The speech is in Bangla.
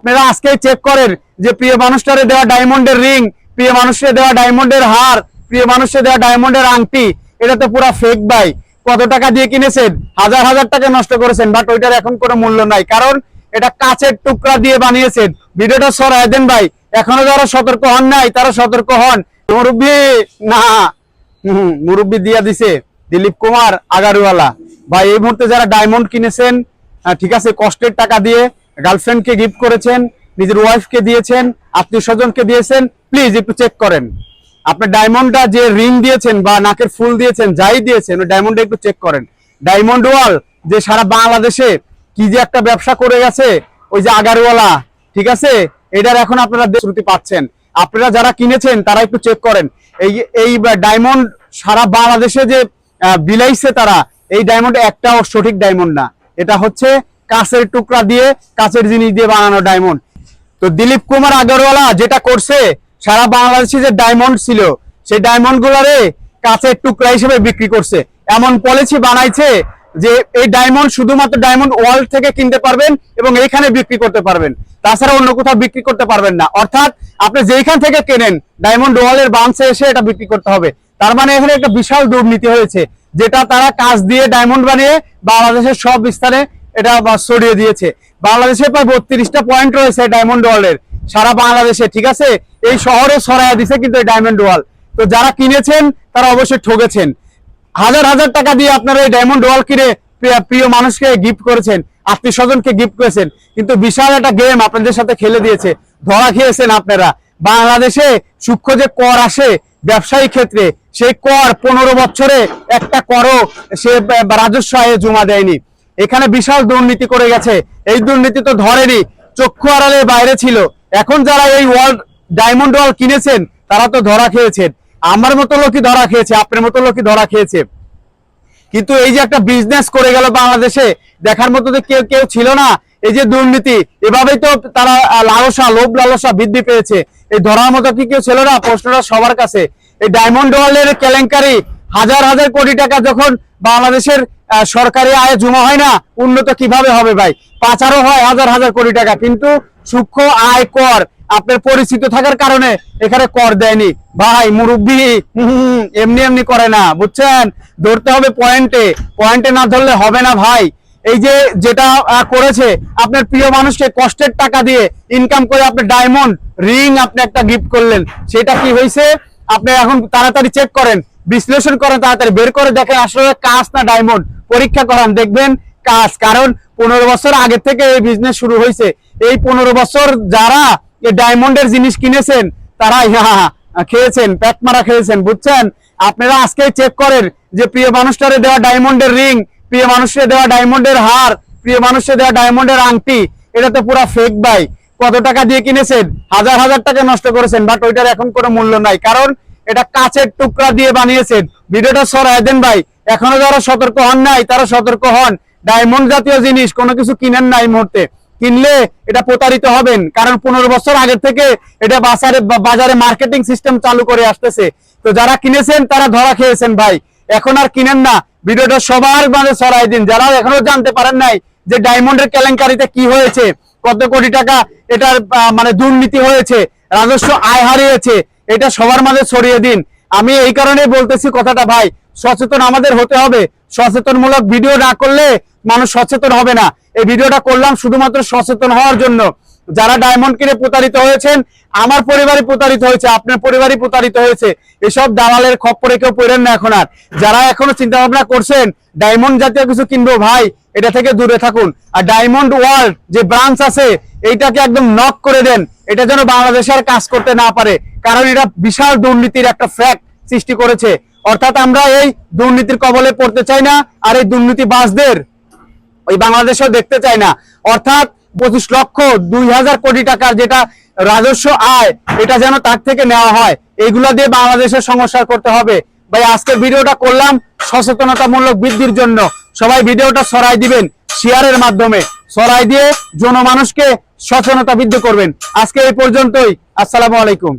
আপনারা আজকে চেক করেন যে প্রিয় মানুষটারে দেওয়া ডায়মন্ডের রিং প্রিয় মানুষের দেওয়া ডায়মন্ডের হার, প্রিয় মানুষের দেওয়া ডায়মন্ডের আংটি, এটা তো পুরো ফেক বাই কত টাকা দিয়ে কিনেছেন? হাজার হাজার টাকা নষ্ট করেছেন বাট ওইটার এখন কোনো মূল্য নাই। কারণ এটা কাচের টুকরা দিয়ে বানিয়েছেন। ভিডিওটা সরাই দেন ভাই। এখনও যারা সতর্ক হন নাই, তারা সতর্ক হন। মুরব্বী, না। হম, মুরব্বী দিয়া দিছে। দিলীপ কুমার, আগারওয়ালা। ভাই, এই মুহূর্তে যারা ডায়মন্ড কিনেছেন ঠিক আছে, কষ্টের টাকা দিয়ে গার্লফ্রেন্ডকে গিফট করেছেন, নিজের ওয়াইফকে দিয়েছেন আত্মীয় স্বজনকে দিয়েছেন, প্লিজ একটু চেক করেন। আপনি ডায়মন্ডটা যে রিং দিয়েছেন বা নাকের ফুল দিয়েছেন, যাই দিয়েছেন, ওই ডায়মন্ডটা একটু চেক করেন। ডায়মন্ড ওয়াল যে সারা বাংলাদেশে কি যে একটা ব্যবসা করে গেছে, ওই যে আগারওয়ালা, ঠিক আছে? এটার এখন আপনারা শ্রুতি পাচ্ছেন। আপনারা যারা কিনেছেন, তারা একটু চেক করেন। এই এই ডায়মন্ড সারা বাংলাদেশে যে বিলাইছে তারা, এই ডায়মন্ড একটাও সঠিক ডায়মন্ড না। এটা হচ্ছে কাঁচের টুকরা দিয়ে কাঁচের জিনিস দিয়ে বানানো ডায়মন্ড তো দিলীপ কুমার আগরওয়ালা যেটা করছে, সারা বাংলাদেশে যে ডায়মন্ড ছিল সেই ডায়মন্ড গুলারে কাঁচের টুকরা হিসেবে বিক্রি করছে। এমন পলিসি বানাইছে যে এই ডায়মন্ড শুধুমাত্র ডায়মন্ড ওয়ার্ল্ড থেকে কিনতে পারবেন এবং এইখানে বিক্রি করতে পারবেন। তাছাড়া অন্য কোথাও বিক্রি করতে পারবেন না। অর্থাৎ আপনি যেইখান থেকে কেনেন ডায়মন্ড ওয়ালের বাঞ্চে এসে এটা বিক্রি করতে হবে। তার মানে এখানে একটা বিশাল দুর্নীতি হয়েছে, যেটা তারা কাজ দিয়ে ডায়মন্ড বানিয়ে বাংলাদেশের সব স্থানে এটা ছড়িয়ে দিয়েছে। বাংলাদেশে প্রায় বত্রিশটা পয়েন্ট রয়েছে ডায়মন্ড ওয়ালের সারা বাংলাদেশে, ঠিক আছে? এই শহরে ছড়াইয়া দিছে কিন্তু এই ডায়মন্ড ওয়াল তো যারা কিনেছেন, তারা অবশ্যই ঠকেছেন হাজার হাজার টাকা দিয়ে আপনারা এই ডায়মন্ড ওয়াল কিনে প্রিয়- মানুষকে গিফট করেছেন, আত্মীয় স্বজনকে গিফট করেছেন। কিন্তু বিশাল একটা গেম আপনাদের সাথে খেলে দিয়েছে। ধরা খেয়েছেন আপনারা। বাংলাদেশে সূক্ষ্ম যে কর আসে ব্যবসায়ী ক্ষেত্রে, সেই কর পনেরো বছরে একটা করও সে রাজস্ব আয়ে জমা দেয়নি। এখানে বিশাল দুর্নীতি করে গেছে। এই দুর্নীতি তো ধরেনি, চক্ষু আড়ালে বাইরে ছিল। এখন যারা এই ওয়ার্ল্ড ডায়মন্ড ওয়াল কিনেছেন, তারা তো ধরা খেয়েছেন। আমার মতো লোকই ধরা খেয়েছে, আপনার মতো লোকই ধরা খেয়েছে। কিন্তু এই যে একটা বিজনেস করে গেল বাংলাদেশে, দেখার মতো তো কেউ কেউ ছিল না। এই যে দুর্নীতি, এভাবেই তো তারা লালসা, লোভ লালসা বৃদ্ধি পেয়েছে। এই ধরার মতো কি কেউ ছিল না? প্রশ্নটা সবার কাছে। এই ডায়মন্ড ওয়ালের কেলেঙ্কারি, হাজার হাজার কোটি টাকা যখন বাংলাদেশের সরকারি আয় জমা হয় না। উন্নত কীভাবে হবে ভাই? পাচারও হয়, হাজার হাজার কোটি টাকা। কিন্তু সূক্ষ্ম আয় কর, আপনার পরিচিত থাকার কারণে এখানে কর দেয়নি। ভাই, মুরব্বী এমনি এমনি করে না, বুঝছেন? ধরতে হবে পয়েন্টে। পয়েন্টে না ধরলে হবে না ভাই। এই যে যেটা করেছে, আপনার প্রিয় মানুষকে কষ্টের টাকা দিয়ে ইনকাম করে আপনি ডায়মন্ড রিং আপনি একটা গিফট করলেন। সেটা কি হয়েছে? আপনি এখন তাড়াতাড়ি চেক করেন, বিশ্লেষণ করেন, তাড়াতাড়ি বের করে দেখেন আসলে কাজ না ডায়মন্ড পরীক্ষা করান। দেখবেন কাজ, কারণ পনেরো বছর আগে থেকে এই বিজনেস শুরু হয়েছে। এই পনেরো বছর যারা ডায়মন্ডের জিনিস কিনেছেন, তারা খেয়েছেন প্যাক মারা খেয়েছেন, বুঝছেন? আপনারা আজকে চেক করেন যে প্রিয় মানুষটারে দেওয়া ডায়মন্ডের রিং, প্রিয় মানুষের দেওয়া ডায়মন্ডের হার, প্রিয় মানুষের দেওয়া ডায়মন্ডের আংটি, এটা তো পুরো ফেক বাই কত টাকা দিয়ে কিনেছেন? হাজার হাজার টাকা নষ্ট করেছেন বাট ওইটার এখন কোনো মূল্য নাই। কারণ এটা কাচের টুকরা দিয়ে বানিয়েছেন। ভিডিওটা সরাই দেন ভাই। এখনও যারা সতর্ক হন নাই, তারা সতর্ক হন। ডায়মন্ড জাতীয় জিনিস, কোনো কিছু কিনেন নাই মুহূর্তে। কিনলে এটা প্রতারিত হবেন, কারণ পনেরো বছর আগের থেকে এটা বাজারে বাজারে মার্কেটিং সিস্টেম চালু করে আসতেছে। তো যারা কিনেছেন, তারা ধরা খেয়েছেন ভাই। এখন আর কিনেন না। ভিডিওটা সবার মাঝে ছড়াই দিন। যারা এখনও জানতে পারেন নাই যে ডায়মন্ডের কেলেঙ্কারিতে কি হয়েছে কত কোটি টাকা এটার মানে দুর্নীতি হয়েছে, রাজস্ব আয় হারিয়েছে, এটা সবার মাঝে ছড়িয়ে দিন। আমি এই কারণে বলতেছি কথাটা, ভাই, সচেতন আমাদের হতে হবে। সচেতনমূলক ভিডিও না করলে মানুষ সচেতন হবে না। এই ভিডিওটা করলাম শুধুমাত্র সচেতন হওয়ার জন্য। যারা ডায়মন্ড কিনে প্রতারিত হয়েছেন, আমার পরিবারই প্রতারিত হয়েছে, আপনার পরিবারই প্রতারিত হয়েছে। এসব দালালের খপ্পরে কেউ পড়েন না এখন আর। যারা এখনও চিন্তা ভাবনা করছেন ডায়মন্ড জাতীয় কিছু কিনবো ভাই, এটা থেকে দূরে থাকুন। আর ডায়মন্ড ওয়ার্ল্ড যে ব্রাঞ্চ আছে, এইটাকে একদম নক করে দেন। এটা যেন বাংলাদেশে আর কাজ করতে না পারে। কারণ এটা বিশাল দুর্নীতির একটা ফ্যাক্ট সৃষ্টি করেছে। অর্থাৎ আমরা এই দুর্নীতির কবলে পড়তে চাই না, আর এই দুর্নীতিবাজদের ওই বাংলাদেশেও দেখতে চাই না। অর্থাৎ পঁচিশ লক্ষ দুই হাজার কোটি টাকার যেটা রাজস্ব আয়, এটা যেন তার থেকে নেওয়া হয়। এগুলো দিয়ে বাংলাদেশের সমস্যা করতে হবে। ভাই, আজকে ভিডিওটা করলাম সচেতনতামূলক বৃদ্ধির জন্য। সবাই ভিডিওটা সরাই দিবেন, শেয়ারের মাধ্যমে। সরাই দিয়ে জনমানুষকে সচেতনতা বৃদ্ধি করবেন। আজকে এই পর্যন্তই। আসসালামু আলাইকুম।